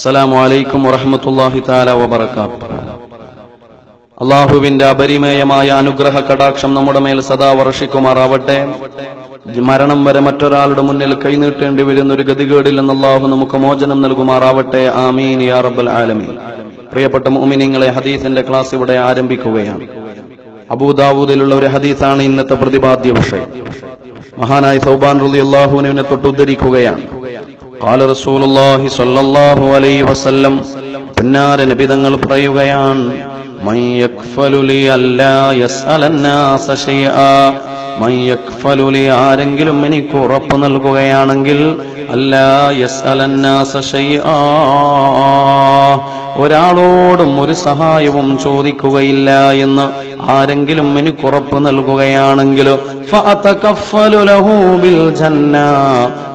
അസ്സലാമു അലൈക്കും വറഹമത്തല്ലാഹി താല വബറകാത്ത് അള്ളാഹുവിന്റെ അപരിമേയമായ അനുഗ്രഹ കടാക്ഷം നമ്മുടെ മേൽ സദാ വർഷിക്കുമാറാവട്ടെ. മരണം വരെ മറ്റൊരാളുടെ മുന്നിൽ കൈനീട്ടേണ്ടി വരുന്ന ഒരു ഗതികേടിൽ നിന്ന് അള്ളാഹു നമുക്ക് മോചനം നൽകുമാറാവട്ടെ. ആമീൻ യാ റബ്ബൽ ആലമീൻ. പ്രിയപ്പെട്ട മോമിനിങ്ങളെ ഹദീസിന്റെ ക്ലാസ് ഇവിടെ ആരംഭിക്കുകയാണ്. അബൂദാവൂദിലുള്ള ഒരു ഹദീസാണ് ഇന്നത്തെ പ്രതിപാദ്യ വിഷയം മഹാനായ സൗബാൻ റുലി അള്ളാഹുവിനെ ഉദ്ധരിക്കുകയാണ്. قال رسول الله صلى الله عليه وسلم പുന്നാര നബിതങ്ങൾ പറയുകയാണ് മൻ യക്ഫലു ലി അല്ലാ യസ്അല الناس ശൈആ മൻ യക്ഫലു ലി ആരെങ്കിലും എനിക്ക് ഉറപ്പ് നൽകുകയാണെങ്കിൽ അല്ലാ യസ്അല الناس ശൈആ ഒരാളോടും ഒരു സഹായവും ചോദിക്കുകയില്ല എന്ന് ആരെങ്കിലും എനിക്ക് ഉറപ്പ് നൽകുകയാണെങ്കിലും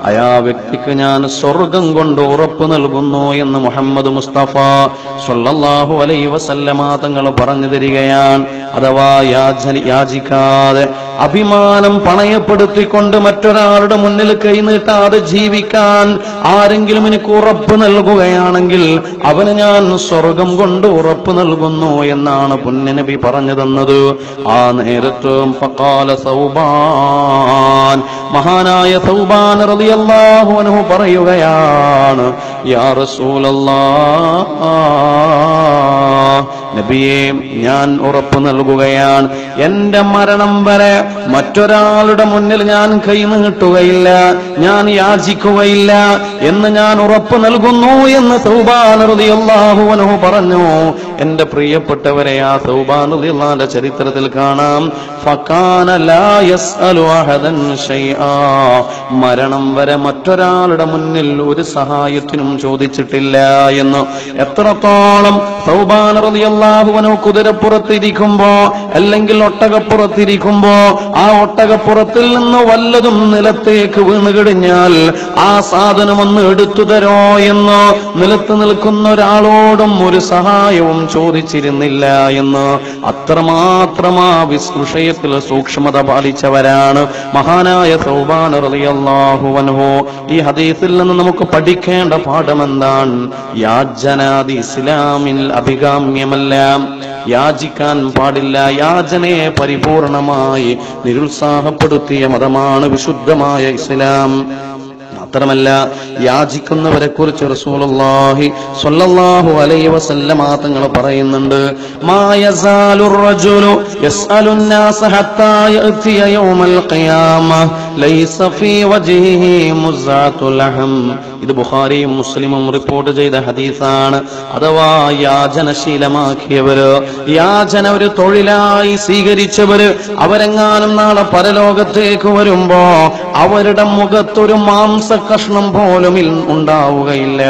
അയാ വ്യക്തിക്ക് ഞാൻ സ്വർഗം കൊണ്ട് ഉറപ്പ് നൽകുന്നു എന്ന് മുഹമ്മദ് മുസ്തഫ സല്ലല്ലാഹു അലൈഹി വസല്ലമ തങ്ങൾ പറഞ്ഞു തരികയാണ്. അഥവാ യാചിക്കാതെ അഭിമാനം പണയപ്പെടുത്തിക്കൊണ്ട് മറ്റൊരാളുടെ മുന്നിൽ കൈനീട്ടാതെ ജീവിക്കാൻ ആരെങ്കിലും എനിക്ക് ഉറപ്പ് നൽകുകയാണെങ്കിൽ അവന് ഞാൻ സ്വർഗം കൊണ്ട് ഉറപ്പ് നൽകുന്നു എന്നാണ് പുണ്യനബി പറഞ്ഞു തന്നത് ആ നേരത്തും പക്കാല സൗബാൻ മഹാനായ സൗബാൻ റളിയല്ലാഹു അൻഹു പറയുകയാണ് യാ റസൂലല്ലാഹ് നബിയെ ഞാൻ ഉറപ്പ് നൽകുകയാണ്. എന്റെ മരണം വരെ മറ്റൊരാളുടെ മുന്നിൽ ഞാൻ കൈനീട്ടുകയില്ല ഞാൻ യാചിക്കുകയില്ല എന്ന് ഞാൻ ഉറപ്പ് നൽകുന്നു എന്ന് സൗബാനറുദിയല്ലാഹുവനഹു പറഞ്ഞു. എന്റെ പ്രിയപ്പെട്ടവരെ ആ സൗബാനുദിയല്ലാന്റെ ചരിത്രത്തിൽ കാണാം. മരണം വരെ മറ്റൊരാളുടെ മുന്നിൽ ഒരു സഹായത്തിനും ചോദിച്ചിട്ടില്ല എന്ന് എത്രത്തോളം സൗബാൻ റളിയല്ലാഹുവിനു കുതിരപ്പുറത്തിരിക്കുമ്പോ അല്ലെങ്കിൽ ഒട്ടകപ്പുറത്തിരിക്കുമ്പോ ആ ഒട്ടകപ്പുറത്തിൽ നിന്ന് വല്ലതും നിലത്തേക്ക് വീണ് കഴിഞ്ഞാൽ ആ സാധനം ഒന്ന് എടുത്തു തരോ എന്ന് നിലത്ത് നിൽക്കുന്ന ഒരാളോടും ഒരു സഹായവും ചോദിച്ചിരുന്നില്ല എന്ന് അത്രമാത്രം ആ വിഷയത്തിൽ സൂക്ഷ്മത പാലിച്ചവരാണ്. മഹാനായ സൗബാൻ ഈ ഹദീസിൽ നിന്ന് നമുക്ക് പഠിക്കേണ്ട പാഠം എന്താണ് യാജനാദി ഇസ്ലാമിൽ അഭികാമ്യമല്ല? പാടില്ല യാചിക്കാൻ പാടില്ല യാചനയെ പരിപൂർണമായി നിരുത്സാഹപ്പെടുത്തിയ മതമാണ് വിശുദ്ധമായ ഇസ്ലാം. മാത്രമല്ല യാചിക്കുന്നവരെ കുറിച്ച് റസൂലുള്ളാഹി സ്വല്ലല്ലാഹു അലൈഹി വസല്ലമ തങ്ങൾ പറയുന്നുണ്ട് മായസാലുർ റജുലു യസ്അലുന്നാസ ഹത്താ യഅതിയ യൗമൽ ഖിയാമ. ഇത് ബുഹാരിയും മുസ്ലിമും റിപ്പോർട്ട് ചെയ്ത ഹദീസാണ്. അഥവാ യാചനശീലമാക്കിയവര് യാചന ഒരു തൊഴിലായി സ്വീകരിച്ചവര് അവരെങ്ങാനും നാളെ പരലോകത്തേക്ക് വരുമ്പോ അവരുടെ മുഖത്തൊരു മാംസ കഷ്ണം പോലും ഉണ്ടാവുകയില്ല.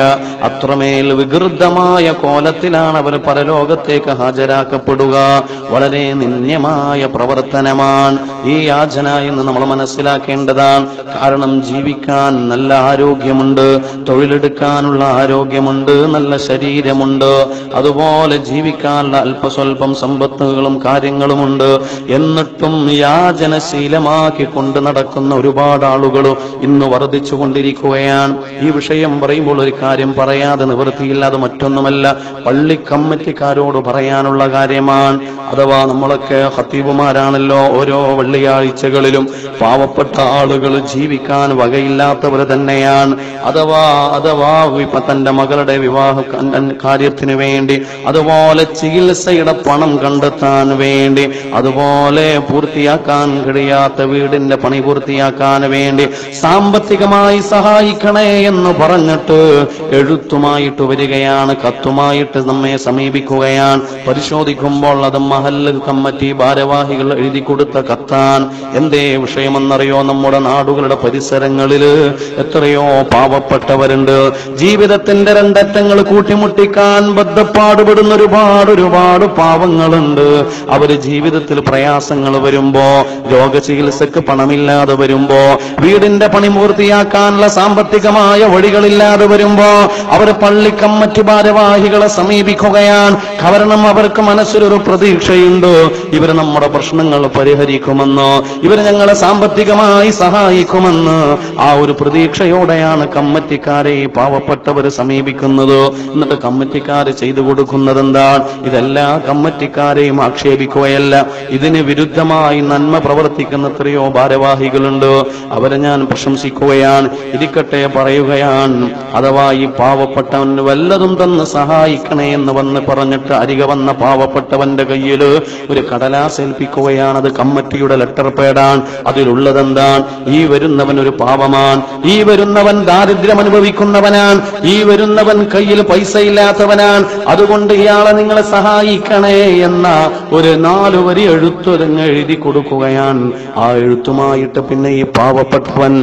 അത്രമേൽ വികൃതമായ കോലത്തിലാണ് അവർ പരലോകത്തേക്ക് ഹാജരാക്കപ്പെടുക. വളരെ നിന്ദ്യമായ പ്രവർത്തനമാണ് ഈ യാചന എന്ന് നമ്മൾ മനസ്സിലാക്കേണ്ടത് മനസ്സിലാക്കേണ്ടതാണ് കാരണം ജീവിക്കാൻ നല്ല ആരോഗ്യമുണ്ട് തൊഴിലെടുക്കാനുള്ള ആരോഗ്യമുണ്ട് നല്ല ശരീരമുണ്ട്. അതുപോലെ ജീവിക്കാനുള്ള അല്പസ്വല്പം സമ്പത്തുകളും കാര്യങ്ങളുമുണ്ട്. എന്നിട്ടും യാചന ശീലമാക്കി കൊണ്ട് നടക്കുന്ന ഒരുപാട് ആളുകൾ ഇന്ന് വർദ്ധിച്ചു കൊണ്ടിരിക്കുകയാണ് ഈ വിഷയം പറയുമ്പോൾ ഒരു കാര്യം പറയാതെ നിവൃത്തിയില്ല അത് മറ്റൊന്നുമല്ല പള്ളി കമ്മിറ്റിക്കാരോട് പറയാനുള്ള കാര്യമാണ്. അഥവാ നമ്മളൊക്കെ ഹത്തീബുമാരാണല്ലോ ഓരോ വെള്ളിയാഴ്ചകളിലും പാവപ്പെട്ട ആളുകൾ ജീവിക്കാൻ വകയില്ലാത്തവർ തന്നെയാണ്. അഥവാ അഥവാ ഇപ്പൊ തന്റെ മകളുടെ വിവാഹ കാര്യത്തിന് വേണ്ടി അതുപോലെ ചികിത്സയുടെ പണം കണ്ടെത്താൻ വേണ്ടി അതുപോലെ പൂർത്തിയാക്കാൻ കഴിയാത്ത വീടിന്റെ പണി പൂർത്തിയാക്കാൻ വേണ്ടി സാമ്പത്തികമായി സഹായിക്കണേ എന്ന് പറഞ്ഞിട്ട് എഴുത്തുമായിട്ട് വരികയാണ് കത്തുമായിട്ട് നമ്മെ സമീപിക്കുകയാണ്. പരിശോധിക്കുമ്പോൾ അത് മഹല്ല് കമ്മിറ്റി ഭാരവാഹികൾ എഴുതി കൊടുത്ത കത്താൻ എന്തേ വിഷയമെന്നറിയോ? നമ്മുടെ നാടുകളുടെ പരിസരങ്ങളിൽ എത്രയോ പാവപ്പെട്ടവരുണ്ട്. ജീവിതത്തിന്റെ രണ്ടറ്റങ്ങൾ കൂട്ടിമുട്ടിക്കാൻ ബദ്ധപ്പാടുപെടുന്ന ഒരുപാട് ഒരുപാട് പാവങ്ങളുണ്ട്. അവർ ജീവിതത്തിൽ പ്രയാസങ്ങൾ വരുമ്പോ രോഗ ചികിത്സക്ക് പണമില്ലാതെ വരുമ്പോ വീടിന്റെ പണി പൂർത്തിയാക്കാനുള്ള സാമ്പത്തികമായ വഴികളില്ലാതെ വരുമ്പോ അവർ പള്ളി കമ്മറ്റി ഭാരവാഹികളെ സമീപിക്കുകയാണ്. കാരണം അവർക്ക് മനസ്സിലൊരു പ്രതീക്ഷയുണ്ട്. ഇവർ നമ്മുടെ പ്രശ്നങ്ങൾ പരിഹരിക്കുമെന്നോ. ഇവർ ഞങ്ങളെ സാമ്പത്തികമായി നന്നായി സഹായിക്കുമെന്ന് ആ ഒരു പ്രതീക്ഷയോടെയാണ് കമ്മറ്റിക്കാരെ പാവപ്പെട്ടവർ സമീപിക്കുന്നത്. എന്നിട്ട് കമ്മറ്റിക്കാർ ചെയ്തു കൊടുക്കുന്നത് എന്താണ് ഇതെല്ലാ കമ്മറ്റിക്കാരെയും ആക്ഷേപിക്കുകയല്ല. ഇതിന് വിരുദ്ധമായി നന്മ പ്രവർത്തിക്കുന്ന എത്രയോ ഭാരവാഹികളുണ്ട്. അവരെ ഞാൻ പ്രശംസിക്കുകയാണ് ഇരിക്കട്ടെ പറയുകയാണ്. അഥവാ ഈ പാവപ്പെട്ടവന് വല്ലതും തന്ന് സഹായിക്കണേ എന്ന് വന്ന് പറഞ്ഞിട്ട് അരിക വന്ന പാവപ്പെട്ടവന്റെ കയ്യിൽ ഒരു കടലാസ് ഏൽപ്പിക്കുകയാണ്. അത് കമ്മറ്റിയുടെ ലെറ്റർ പേഡാണ് അതിലുള്ളതെന്താണ് ഈ വരുന്നവൻ ഒരു പാപമാണ്. ഈ വരുന്നവൻ ദാരിദ്ര്യം അനുഭവിക്കുന്നവനാണ്. ഈ വരുന്നവൻ കയ്യിൽ പൈസ ഇല്ലാത്തവനാണ് അതുകൊണ്ട് ഇയാളെ നിങ്ങളെ സഹായിക്കണേ എന്ന ഒരു നാലു വരി എഴുത്തൊരുങ്ങ് എഴുതി കൊടുക്കുകയാണ്. ആ എഴുത്തുമായിട്ട് പിന്നെ ഈ പാവപ്പെട്ടവൻ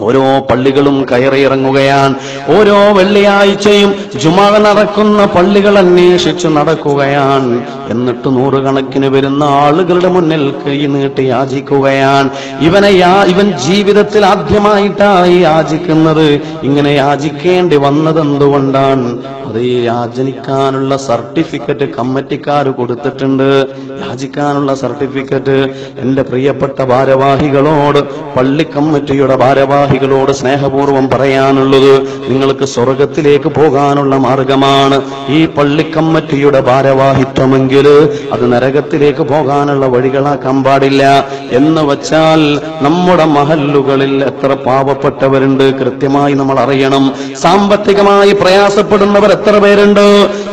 ഓരോ പള്ളികളും കയറിയിറങ്ങുകയാണ്. ഓരോ വെള്ളിയാഴ്ചയും ജുമാ നടക്കുന്ന പള്ളികൾ അന്വേഷിച്ചു നടക്കുകയാണ്. എന്നിട്ട് നൂറുകണക്കിന് വരുന്ന ആളുകളുടെ മുന്നിൽ കൈ നീട്ടി യാചിക്കുകയാണ്. ഇവനെ ഇവൻ ജീവിതത്തിൽ ആദ്യമായിട്ടായി യാചിക്കുന്നത്. ഇങ്ങനെ യാചിക്കേണ്ടി വന്നത് എന്തുകൊണ്ടാണ്? അത് ഈ യാചനിക്കാനുള്ള സർട്ടിഫിക്കറ്റ് കമ്മിറ്റിക്കാർ കൊടുത്തിട്ടുണ്ട്. യാചിക്കാനുള്ള സർട്ടിഫിക്കറ്റ്. എന്റെ പ്രിയപ്പെട്ട ഭാരവാഹികളോട് പള്ളി കമ്മിറ്റിയുടെ ഭാരവാഹികളോട് സ്നേഹപൂർവം പറയാനുള്ളത് നിങ്ങൾക്ക് സ്വർഗത്തിലേക്ക് പോകാനുള്ള മാർഗമാണ്. ഈ പള്ളിക്കമ്മറ്റിയുടെ ഭാരവാഹിത്വമെങ്കിൽ അത് നരകത്തിലേക്ക് പോകാനുള്ള വഴികളാക്കാൻ പാടില്ല. എന്ന് വച്ചാൽ നമ്മുടെ മഹല്ലുകളിൽ എത്ര പാവപ്പെട്ടവരുണ്ട് കൃത്യമായി നമ്മൾ അറിയണം. സാമ്പത്തികമായി പ്രയാസപ്പെടുന്നവർ എത്ര പേരുണ്ട്?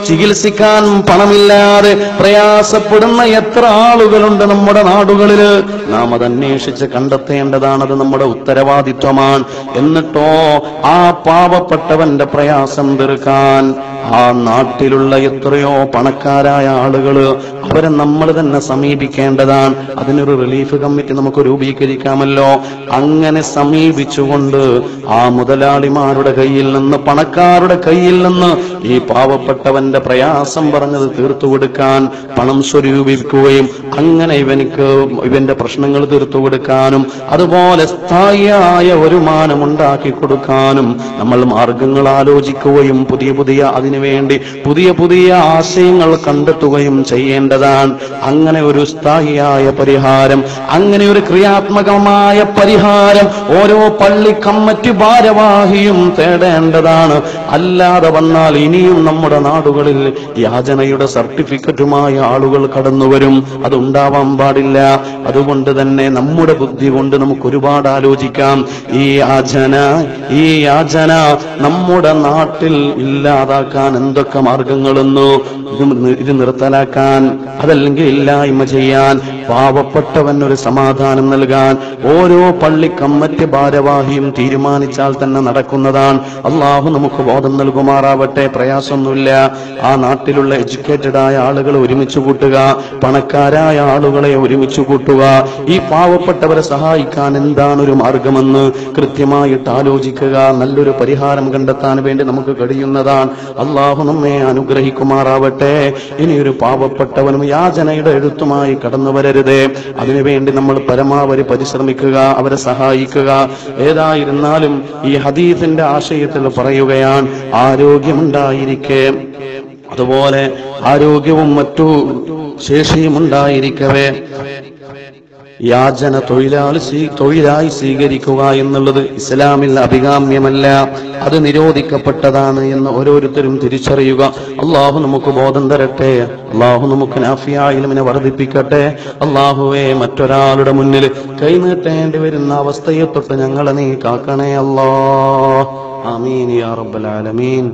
ചികിത്സിക്കാൻ പണമില്ലാതെ പ്രയാസപ്പെടുന്ന എത്ര ആളുകളുണ്ട് നമ്മുടെ നാടുകളിൽ? നാം അത് അന്വേഷിച്ച് കണ്ടെത്തേണ്ടതാണ്. അത് നമ്മുടെ ഉത്തരവാദിത്വമാണ്. എന്നിട്ടോ ആ പാവപ്പെട്ടവന്റെ പ്രയാസം തീർക്കാൻ ആ നാട്ടിലുള്ള എത്രയോ പണക്കാരായ ആളുകൾ അവരെ നമ്മൾ തന്നെ സമീപിക്കേണ്ടതാണ്. അതിനൊരു റിലീഫ് കമ്മിറ്റി നമുക്ക് രൂപീകരിക്കാമല്ലോ. അങ്ങനെ സമീപിച്ചുകൊണ്ട് ആ മുതലാളിമാരുടെ കയ്യിൽ നിന്ന് പണക്കാരുടെ കയ്യിൽ നിന്ന് ഈ പാവപ്പെട്ടവന്റെ പ്രയാസം പറഞ്ഞത് തീർത്തു കൊടുക്കാൻ പണം സ്വരൂപിക്കുകയും അങ്ങനെ ഇവനിക്ക് ഇവന്റെ പ്രശ്നങ്ങൾ തീർത്തു കൊടുക്കാനും അതുപോലെ സ്ഥായിയായ വരുമാനം ഉണ്ടാക്കി കൊടുക്കാനും നമ്മൾ മാർഗങ്ങൾ ആലോചിക്കുകയും പുതിയ പുതിയ അതിനുവേണ്ടി പുതിയ പുതിയ ആശയങ്ങൾ കണ്ടെത്തുകയും ചെയ്യേണ്ടതാണ്. അങ്ങനെ ഒരു സ്ഥായിയായ പരിഹാരം അങ്ങനെ ഒരു ക്രിയാത്മകമായ പരിഹാരം ഓരോ പള്ളി കമ്മറ്റി ഭാരവാഹിയും തേടേണ്ടതാണ്. അല്ലാതെ വന്നാൽ ഇനിയും നമ്മുടെ നാടുകളിൽ യാചനയുടെ സർട്ടിഫിക്കറ്റുമായ ആളുകൾ കടന്നുവരും. അതുണ്ടാവാൻ പാടില്ല. അതുകൊണ്ട് തന്നെ നമ്മുടെ ബുദ്ധി കൊണ്ട് നമുക്ക് ഒരുപാട് ആലോചിക്കാം. ഈ യാചന ഈ യാചന നമ്മുടെ നാട്ടിൽ ഇല്ലാതാക്കാൻ എന്തൊക്കെ മാർഗങ്ങളെന്നു ഇത് നിർത്തലാക്കാൻ അതല്ലെങ്കിൽ ഇല്ലായ്മ ചെയ്യാൻ പാവപ്പെട്ടവൻ ഒരു സമാധാനം നൽകാൻ ഓരോ പള്ളി കമ്മറ്റി ഭാരവാഹിയും തീരുമാനിച്ചാൽ തന്നെ നടക്കുന്നതാണ്. അള്ളാഹു നമുക്ക് ബോധം നൽകുമാറാവട്ടെ പ്രയാസമൊന്നുമില്ല. ആ നാട്ടിലുള്ള എഡ്യൂക്കേറ്റഡ് ആയ ആളുകളെ ഒരുമിച്ച് കൂട്ടുക പണക്കാരായ ആളുകളെ ഒരുമിച്ച് കൂട്ടുക. ഈ പാവപ്പെട്ടവരെ സഹായിക്കാൻ എന്താണ് ഒരു മാർഗമെന്ന് കൃത്യമായിട്ട് ആലോചിക്കുക. നല്ലൊരു പരിഹാരം കണ്ടെത്താൻ വേണ്ടി നമുക്ക് കഴിയുന്നതാണ്. അള്ളാഹു നമ്മെ അനുഗ്രഹിക്കുമാറാവട്ടെ. ഇനിയൊരു പാവപ്പെട്ടവനും യാചനയുടെ എഴുത്തുമായി കടന്നു വരരുതേ. അതിനുവേണ്ടി നമ്മൾ പരമാവധി പരിശ്രമിക്കുക അവരെ സഹായിക്കുക. ഏതായിരുന്നാലും ഈ ഹദീസിന്റെ ആശയത്തിൽ പറയുകയാണ് ആരോഗ്യമുണ്ടായിരിക്കെ. അതുപോലെ ആരോഗ്യവും മറ്റു ശേഷിയും ഉണ്ടായിരിക്കവേ. യാചന തൊഴിലാളി തൊഴിലായി സ്വീകരിക്കുക എന്നുള്ളത് ഇസ്ലാമിൽ അഭികാമ്യമല്ല. അത് നിരോധിക്കപ്പെട്ടതാണ് എന്ന് ഓരോരുത്തരും തിരിച്ചറിയുക. അള്ളാഹു നമുക്ക് ബോധം തരട്ടെ. അള്ളാഹു നമുക്ക് നാഫിയായിലുമിനെ വർദ്ധിപ്പിക്കട്ടെ. അള്ളാഹുവെ മറ്റൊരാളുടെ മുന്നിൽ കൈനീട്ടേണ്ടി വരുന്ന അവസ്ഥയെ തൊട്ട് ഞങ്ങളെ നീ കാക്കണേ അല്ലാ ആമീൻ യാ റബ്ബൽ ആലമീൻ.